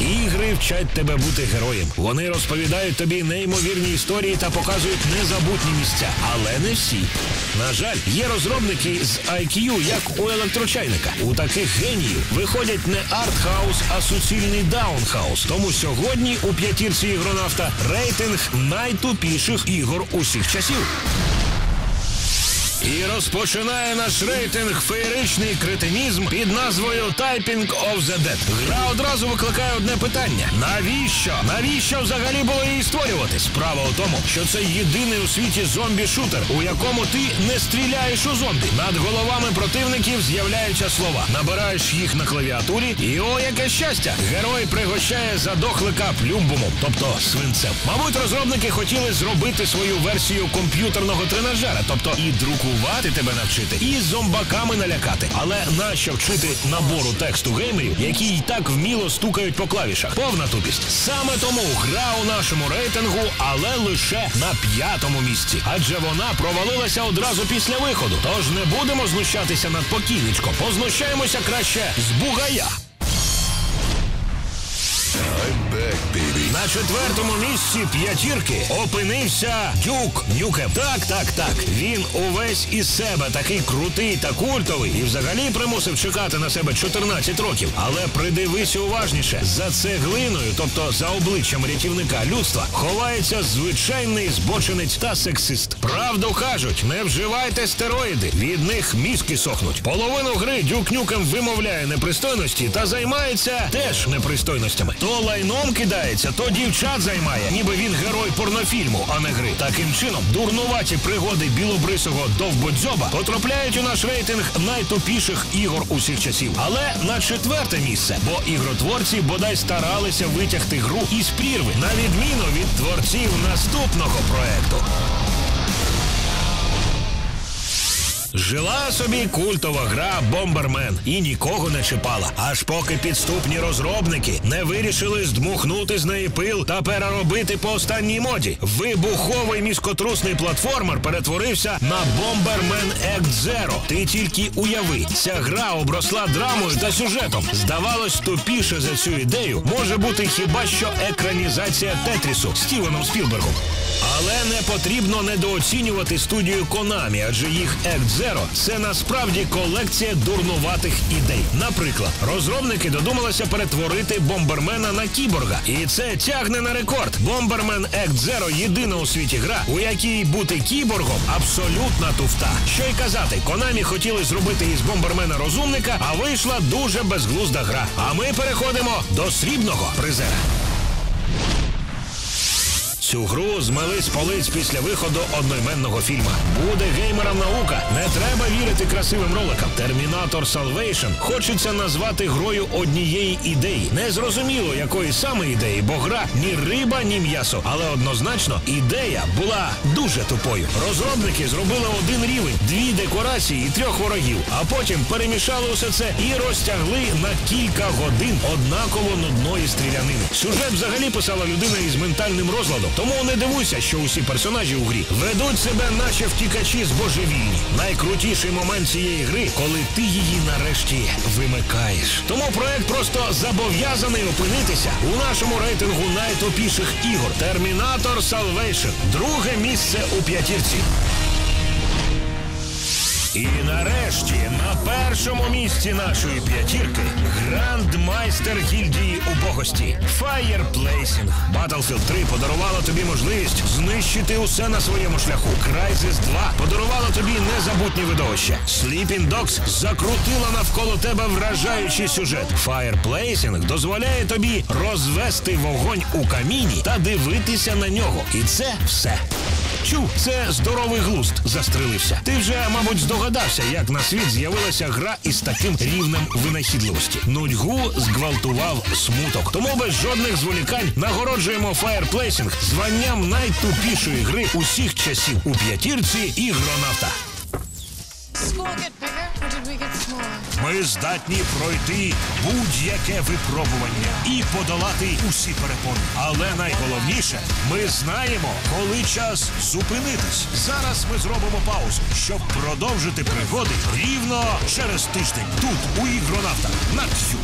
Ігри вчать тебе бути героєм. Вони розповідають тобі неймовірні історії та показують незабутні місця, але не всі. На жаль, є розробники з IQ, як у електрочайника. У таких геніїв виходять не артхаус, а суцільний даунхаус. Тому сьогодні у п'ятірці ігронавта рейтинг найтупіших ігор усіх часів. І розпочинає наш рейтинг феєричний кретинізм під назвою Typing of the Dead. Гра одразу викликає одне питання: навіщо? Навіщо взагалі було її створювати? Справа у тому, що це єдиний у світі зомбі-шутер, у якому ти не стріляєш у зомбі. Над головами противників з'являються слова. Набираєш їх на клавіатурі, і о, яке щастя! Герой пригощає задохлика плюмбумом, тобто свинцем. Мабуть, розробники хотіли зробити свою версію комп'ютерного тренажера, тобто і друкувати тебе навчити, і зомбаками налякати. Але нащо вчити набору тексту геймерів, які й так вміло стукають по клавішах? Повна тупість. Саме тому гра у нашому рейтингу, але лише на п'ятому місці. Адже вона провалилася одразу після виходу. Тож не будемо знущатися над покійничком. Познущаємося краще з бугая. На четвертому місці п'ятірки опинився Дюк Нюкем. Так, так, так. Він увесь із себе такий крутий та культовий і взагалі примусив чекати на себе 14 років. Але придивися уважніше, за цеглиною, тобто за обличчям рятівника людства, ховається звичайний збочинець та сексист. Правду кажуть, не вживайте стероїди, від них мізки сохнуть. Половину гри Дюк Нюкем вимовляє непристойності та займається теж непристойностями. То лайном кидається, то дівчат займає, ніби він герой порнофільму, а не гри. Таким чином, дурнуваті пригоди білобрисого довбодзьоба потрапляють у наш рейтинг найтупіших ігор усіх часів. Але на четверте місце, бо ігротворці бодай старалися витягти гру із прірви, на відміну від творців наступного проекту. Жила собі культова гра Бомбермен і нікого не чіпала, аж поки підступні розробники не вирішили здмухнути з неї пил та переробити по останній моді. Вибуховий міскотрусний платформер перетворився на Бомбермен Act Zero. Ти тільки уяви, ця гра обросла драмою та сюжетом. Здавалось, тупіше за цю ідею може бути хіба що екранізація Тетрісу Стівеном Спілбергом. Але не потрібно недооцінювати студію Konami, адже їх Act Zero – це насправді колекція дурнуватих ідей. Наприклад, розробники додумалися перетворити бомбермена на кіборга, і це тягне на рекорд. Бомбермен Act Zero – єдина у світі гра, у якій бути кіборгом абсолютна туфта. Що й казати, Konami хотіли зробити із бомбермена розумника, а вийшла дуже безглузда гра. А ми переходимо до срібного призера. Цю гру змели полиць після виходу одноіменного фільма. Буде геймерам наука. Не треба вірити красивим роликам. Термінатор Salvation хочеться назвати грою однієї ідеї. Не зрозуміло, якої саме ідеї, бо гра ні риба, ні м'ясо. Але однозначно ідея була дуже тупою. Розробники зробили один рівень, дві декорації і трьох ворогів, а потім перемішали усе це і розтягли на кілька годин однаково нудної стрілянини. Сюжет взагалі писала людина із ментальним розладом. Тому не дивуйся, що усі персонажі у грі ведуть себе, наче втікачі з божевільні. Найкрутіший момент цієї гри, коли ти її нарешті вимикаєш. Тому проект просто зобов'язаний опинитися у нашому рейтингу найтопіших ігор. Термінатор Salvation. Друге місце у п'ятірці. І нарешті на першому місці нашої п'ятірки грандмайстер гільдії убогості Fireplacing. Battlefield 3 подарувала тобі можливість знищити усе на своєму шляху. Crysis 2 подарувала тобі незабутні видовища. Sleeping Dogs закрутила навколо тебе вражаючий сюжет. Fireplacing дозволяє тобі розвести вогонь у каміні та дивитися на нього. І це все. Чув, це здоровий глузд застрелився. Ти вже, мабуть, здогадався, як на світ з'явилася гра із таким рівнем винахідливості. Нудьгу зґвалтував смуток. Тому без жодних зволікань нагороджуємо фаєрплейсінг званням найтупішої гри усіх часів у п'ятірці ігронавта. Ми здатні пройти будь-яке випробування і подолати усі перепони. Але найголовніше, ми знаємо, коли час зупинитись. Зараз ми зробимо паузу, щоб продовжити пригоди рівно через тиждень. Тут у ігронавтах на Ксю.